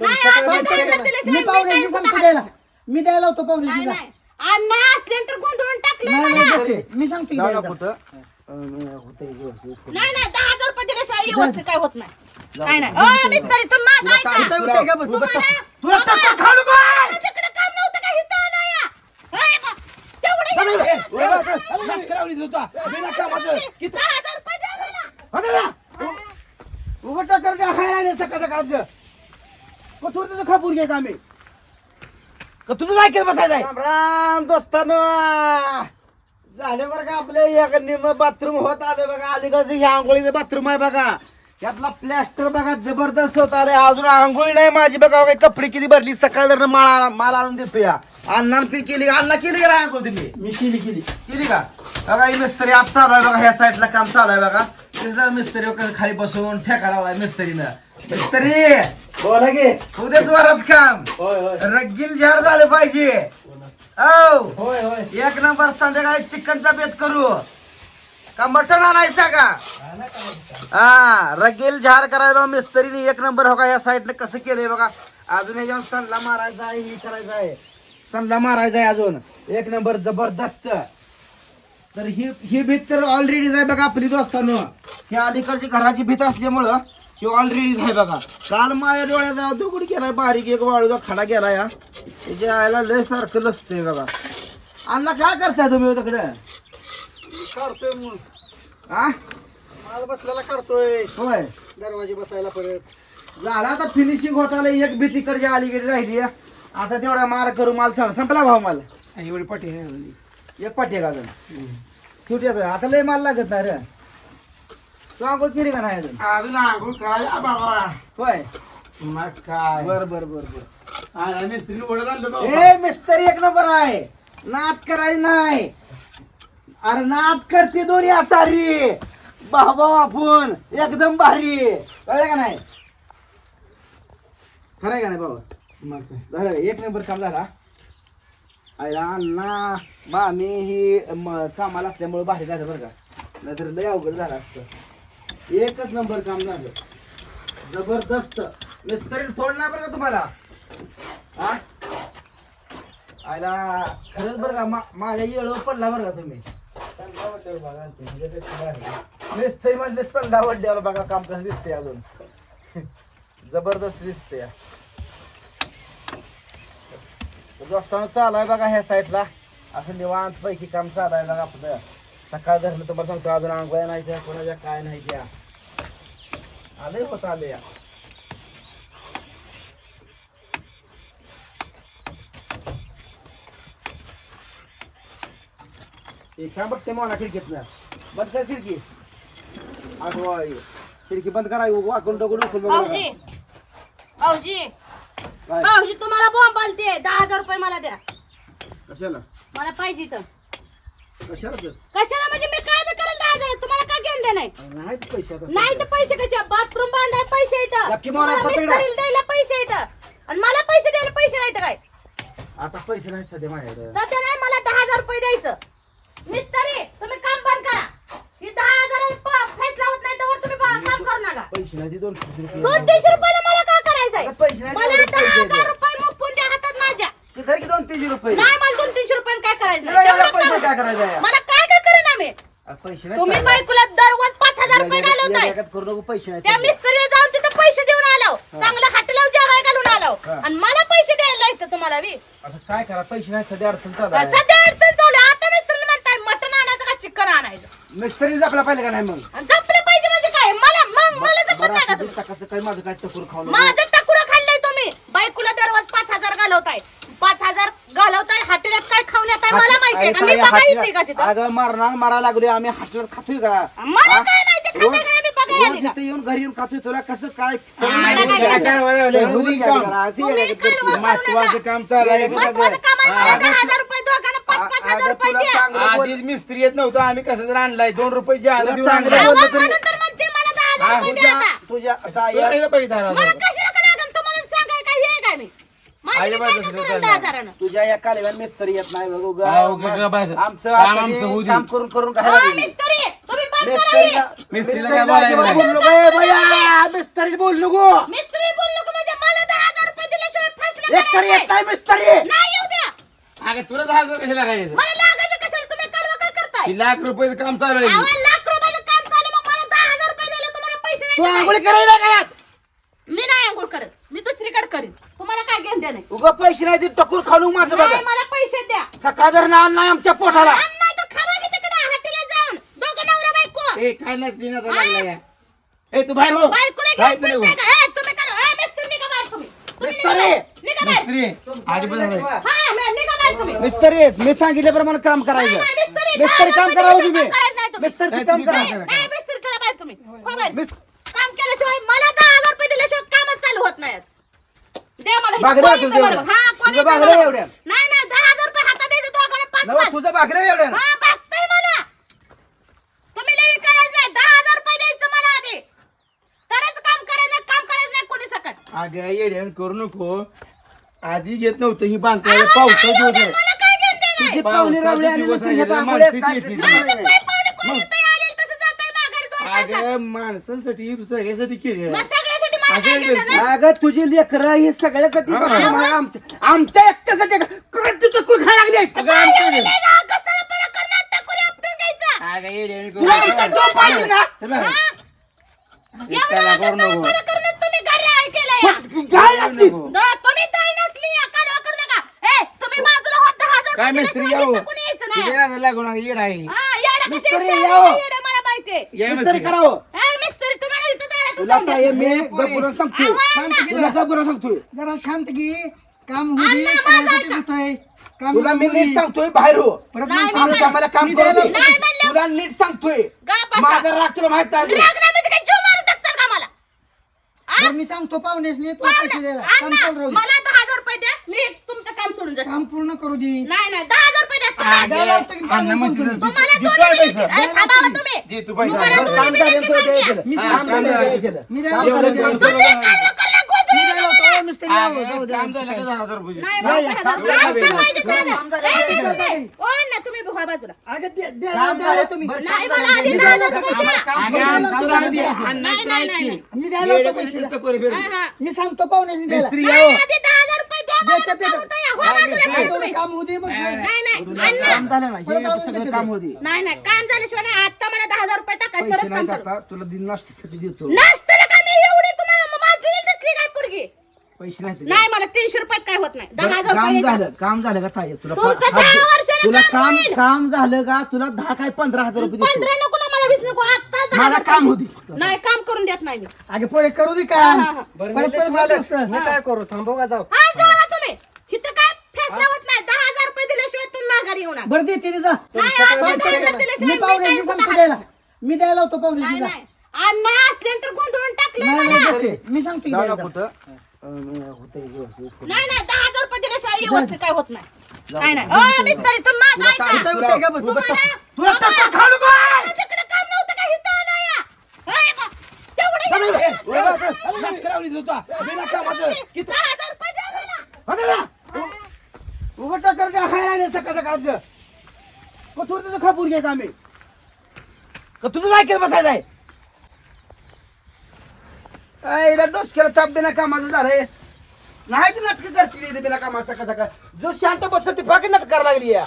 नाही, दिल्याशिवाय मी मी पाहुण्याची काही सांगतो कुठं द्यायला हात- मी द्यायला होतो नाही पाहुण्याची नाही अण्णा असले तर गोंधळून टाकले नाही मला नाही देते. मी सांगतो की जाऊ द्यायला. ना कुठं अं, होतंय व्यवस्थित. नाही नाही दहा हजार रुपये दिल्याशिवाय व्यवस्थित काय होत नाही काय नाही अ, मिस्त्री तुम्ही माझं ऐका इथं होतंय का बस? तुम्हाला- तुला टक्कर खाऊ नको आहे. तिकडे काम नव्हतं का इथं आला या होय बा. तेवढं चल, घेतलं. ए, ओरडा, चल. नाच करावली तुझा. बिना कामाचं. किती- दहा हजार रुपये द्या मला. हो ना, ना. उ- उभं टक्कर काय खायला आले सकाळ सकाळचं कठोर तुझं खापूर घ्यायचं आम्ही का तुझं ऐकत बसायचं आहे? राम राम दोस्तानो. झाले बरं का आपले एक निम बाथरूम होत आले बघा. अलीकडचं हे आंघोळीचं बाथरूम आहे बघा. यातला प्लॅस्टर बघा जबरदस्त होत आले अजून आंघोळी नाही माझी. बघा काही कपडे किती भरली. सकाळ माळ माल आणून देतो या. अण्णान पी केली. अण्णा केली का नाही आंघोळ तुम्ही? मी केली केली. केली का? बघा ही मिस्त्री आज चालू आहे बघा. ह्या साईडला काम चालू आहे बघा. तिथं मिस्त्री खाली बसून ठेका लावलाय मिस्त्रीनं. मिस्त्री! बोला गे उद्या जोरात काम. होय होय. रग्गील झाड झालं पाहिजे. औ. होय होय. एक नंबर संध्याकाळी चिकनचा बेत करू. का मटण आणायचा का? हा रगेल झार करायचा मिस्त्रीने एक नंबर हो का या साईडने कसं केलंय बघा. अजून याच्यावर सल्ला मारायचा आहे ही करायचा आहे. सल्ला मारायचा आहे अजून. एक नंबर जबरदस्त. तर ही ही भीत तर ऑलरेडीच आहे बघा आपली दोस्तानो. ही अलीकडची घराची भीत असल्यामुळं ही ऑलरेडीच आहे बघा. काल माझ्या डोळ्यात राव दगड केलाय बारीक एक वाळूचा खडा गेला या त्याच्या आयला लय सारखं लसतंय बघा. अण्णा काय करताय तुम्ही तिकडे? करतोय मग हा माल बसलेला करतोय. होय. दरवाजे बसायला परत. झाला आता फिनिशिंग होत आलं एक भीती इकडची अलीकडे राहिली आता तेवढा मार करू माल सांग संपला भाऊ माल. एवढी पाठी आहे. एक पाठी आहे का अजून. शेवटी आता आता लय माल लागत नाही रे. तू आंघोळ केली का नाही अजून? अजून आंघोळ करायला बाबा. होय. मग काय? बर बर बर बर. मिस्त्री ओढत आणलं ए मिस्त्री एक नंबर आहे. नाद करायची नाही. अरे नाद करते दोन्ही असारी भाऊ आपण एकदम भारी. कळलं का नाही? खरंय का नाही बाबा? मग काय? झालं का? एक नंबर काम झाला अण्णा बा मी ही म, कामाला असल्यामुळे बाहेर झालं बरं का. नाहीतर लय अवघड झालं असतं. एकच नंबर काम झालं. जबरदस्त. मिस्त्री थोडणार बरं का तुम्हाला? हा? आयला खरंच बरं का मा- माझ्या येळवर पडला बरं का तुम्ही? मिस्त्री मधले सल्ला वड्यावर बघा काम कसं दिसते अजून. जबरदस्त दिसते दोस्तानं चालू आहे बघा ह्या साईडला. असं निवांत पैकी काम चालू आहे बघा आपलं. सकाळ धरणं तुम्हाला सांगतो अजून आंघोळ्या नाही त्या कोणाच्या काय नाही त्या. आले होत आले या हे काय बघते मला खिडकीत ना. बंद कर खिडकी. अगो खिडकी बंद करा वाकून टाकून उकळून भाऊजी. भाऊजी. भाऊजी तुम्हाला बॉम्ब आलते. दहा हजार रुपये मला द्या. कशाला? मला पाहिजे तर कशाला तर? कशाला? म्हणजे मी काय करेल दहा हजार? तुम्हाला काय घेऊन दे नाही नाही ते पैसे आता नाही तर पैसे कसे? बाथरूम बांधाय पैसे येतं नक्की मला तुम्हाला पकडा. मिस्त्रीला द्यायला पैसे येतं आणि मला पैसे द्यायला पैसे नाही तर काय? आता पैसे नाहीत सध्या माझ्याकडे. सध्या नाही मला दहा हजार रुपये द्यायचं. मिस्त्री तुम्ही काम बंद करा. ही दहा हजार फेस लावत नाही तर तुम्ही बा- काम करू नका. पैसे नाही ते दोन रुपये. दोन तीनशे रुपयाला मला काय करायचंय आता पैसे नाही मला तेवढे दहा पैसे हजार द्या. रुपये मुपून द्या हातात माझ्या ते धर की दोन तीनशे रुपये नाही मला दोन तीनशे रुपये काय करायचं तुला नाही. एवढे तेवढं पैसे करा. काय करायचं आहे? मला काय काय करेन आम्ही आता पैसे नाही तुम्ही करायला. बायकोला दररोज पाच हजार रुपये या- या- घालवताय या- या- करू नको पैसे नाही त्या सध्या. मिस्त्रीला जाऊन तिथं पैसे देऊन आलो चांगलं हॉटेलावर जेवाय घालून आलो हा. आणि मला पैसे द्यायला येतं तुम्हाला बी आता काय करा पैसे नाही सध्या अडचण चालू आहे. सध्या अडचण चालू आहे. आता मिस्त्रीला म्हणताय मटण आणायचं का चिकन आणायचं मिस्त्री जपला पाहिजे का नाही मग आणि जपले पाहिजे म्हणजे काय मला मग मला जपत बरं नाही का असं तुम्ही? दिसतं कसं काय माझं काय टकूर खाऊ नको. माझं खाल्लंय तुम्ही बायकोला दररोज पाच हजार घालवताय? पाच हजार घालवताय हॉटेलात काय खाऊन येताय मला माहितीये का? मी का तिथं? अगं मरणार मारा लागलोय आम्ही हाटल्यात खातोय का? मला? काय माहिती खाते रोज- काय मी बघायला रोज आली का? इथे येऊन घरी येऊन खातोय तुला कसं काय? तुम्ही काम. चालू आहे महत्वाचं काम आहे मला दहा हजार रुपये दोघांना पाच पाच हजार रुपये द्या. आधीच मिस्त्री येत नव्हतं आम्ही कसं तर आणलाय. दोन रुपये जे आलं तुला देऊन चांगलं आणलाय. अहो, बोललं तरी- म्हणून तर म्हणते मला दहा हजार रुपये द्या आता. तुझ्या तुला तुझ्या मला लागले? कशाला का लागेल तुम्हाला सांगाय काय हे काय मी तुझ्या या कालव्यान मिस्त्री येत नाही बघ उगा. हा, का. आमचं काम आता आमचं होऊ ते दे. काम करून करून काय लागलं? मिस्त्री तुम्ही बंद करा मिस्त्रीला हे. मिस्त्रीला मिस्त्रीला काय बोलायला अजिबात नाही. बोलू नको. ए, बया, मिस्त्रीला बोलू नको मिस्त्री बोललो का म्हणजे मला दहा हजार एक तरी करायचंय. येत नाही मिस्त्री नाही येऊ द्या अगं तुला दहा हजार कशाला मला लागायचं कशाला तुम्ही कर्व काय करताय ती लाख रुपयाचं काम चालू आहे अहो, लाख रुपयाचं काम चालू मग मला दहा हजार रुपये दिले तुम्हाला पैसे तू नाही. आंघोळी करायला काय मी नाही अंघोळ करत मी दुसरीकडे करीन तुम्हाला काय घेऊन द्या नाही उगा पैसे नाही ते टकूर खालू माझं बघा नाही, मला पैसे द्या सकाळ जर ना नाही आमच्या पोटाला आणि नाही तर खावा की तिकडे हॉटेलला जाऊन दोघं नवरा बायको ए काय नाही लागला या. ए तू बाहेर हो बायकोला काय घेऊन तरी हो. फिरताय का? ए, तुम्ही करा. ए, मिस्टर, निघा बाहेर तुम्ही. तुम्ही निघा मिस्टर बाहेर. निघा बाहेर. मिस्त्री अजिबात नाही. हा, मी- निघा बाहेर तुम्ही. मिस्त्री मी सांगितल्याप्रमाणे काम करायचं नाही, नाही, मिस्त्री, मिस्त्री दहा काम करावं तुम्ही करायचं नाही तुम्ही. मिस्त्री नाही, काम करा नाही, नाही, मिस्त्री, करा बाहेर तुम्ही. हो बाहेर. मिस- काम केल्याशिवाय मला दहा हजार रुपये दिल्याशिवाय कामच चालू होत नाही आज. द्या मला हे. बागड्या कोणी वाचून इथं दे बरोबर. एवढ्या. हा, कोणी तुझं इथं बागड्या बरोबर. एवढ्या. नाही नाही दहा हजार रुपये हातात द्यायचे दोघांना पाच नवा पाच. तुझं भाकरे एवढ्या ना. हा, बघताय मला. तुम्ही लई करायचं नाही. दहा हजार रुपये द्यायचं मला आधी. तरच काम करायचं नाही, काम करायचं नाही कोणी सकट. अगं येड्यान करू नको आधी येत नव्हतं ही बांधकाय अहो, पावसा नाही येऊ दिवस द्या, आहे. मला काय घेऊन देणार? तुझी पावसाचे पाहुणे रावळे आले दिवस नसतील, आहे, ह्यात जरा आंघोळ्या माणसं काय येतील. करणार माझं नाही. पाय पाहुणे कोणी इथं आलेलं तसं जातोय माघारी दोन तासात. अगं माणसांसाठी सगळ्यासाठी केली मग आहे. सगळ्यासाठी अगं तुझी लेकरं हे सगळ्यासाठी मला आमच्या आमच्या एकट्यासाठी करत खायला लागली आहेस. अगं तुला झोप आली. काय मिस्त्री नाही. तुझ्या नादाला लागून येड आहे. हा, यावं. मिस्त्री मिस्त्री. करावं हा, मिस्त्री तुम्हाला इथं दारातच तुला. काय मी गपुरं सांगतोय आव्हान तुला गपुरं सांगतोय जरा शांत घे काम होईल. होतंय तुला मी. नीट सांगतोय बाहेर हो नाही, आमच्या आम्हाला काम मी करू दे द्यायला- नाही म्हणलं. तुला नीट सांगतोय गा बसा. माझा राग तुला माहीत नाही राग नाही म्हणजे काय जीव मारून टाकचाल का मला? हा? बरं, मी सांगतो पाहुण्यासनी तुला पैसे पाहुणा, द्यायला काम अण्णा, चालू राहू दे. मला दहा हजार रुपये द्या मी तुमचं काम सोडून जाते काम पूर्ण करू दे नाही नाही दहा तुम्ही. हो मी सांगतो बाजूला मी पाहुण्यासनी नाही, काम देतात. होतं या. हो, बाजूला सांगतो करा ना, तुम्ही. काम होऊ दे मग नाही, नाही, काम अण्णा. झालं ना हे आता सगळं काम होते. नाही नाही काम झाल्याशिवाय नाही. आता मला दहा हजार रुपये टाकायचे पैसे परत नाही काम करू. टाका तुला दिन नाश्त्यासाठी देतो. नाश्त्याला का मी एवढे तुम्हाला मग माझी येईल दिसली काय पोरगी? पैसे नाही मला तीनशे रुपयात काय होत नाही. दहा बरं, हजार काम रुपये द्यायचे. झालं काम झालं का ताई? तुला तुमचं पा- दहा हात- वर्षानं तुला काम काम होईल. काम झालं का? तुला दहा काय पंधरा हजार रुपये देतो. पंधरा नको ना मला वीस नको. आता दहा मला हजार काम रुपये. होती. नाही काम करून देत नाही मी. अगे पोरे करू दे हा, काम हा. परत परत. मी काय करू? थांबू का जाऊ? हा तुम्ही इथं काय फॅसला होत नाही दहा हजार रुपये माघारी येऊ नका बरं जा मी सांगतो द्यायला हात- मी द्यायला होतो जा नाही अण्णा असले तर गोंधळून टाकले नाही मला नाही देते. मी सांगतो की द्यायला. नाही नाही दहा हजार रुपये दिल्याशिवाय व्यवस्थित काय होत नाही काय नाही ओ मिस्त्री तुम्ही माझं ऐका इथं होतंय का बघ? तुम्हाला तुला टक्कर खाऊ नको मला तिकडे काम नव्हतं का इथं आला या होय बा. तेवढं चल, येतं. चल, चल, चल, चल, नाटकं लावली तुझा. बिना कामाचं. किती- दहा हजार रुपये द्या मला. हो दे ना. उ- उभं टक्कर काय कसं आले कठोर तुझं खापूर घ्यायचं आम्ही. का तुझं ऐकत बसायचं आहे. आईला डोसक्याला ताप बिना कामाचं झालंय. नाही ती नाटकं करतील बिना कामाचं सकाळ सकाळ. जो शांत बसतो ती फाकी नाटक करायला लागली या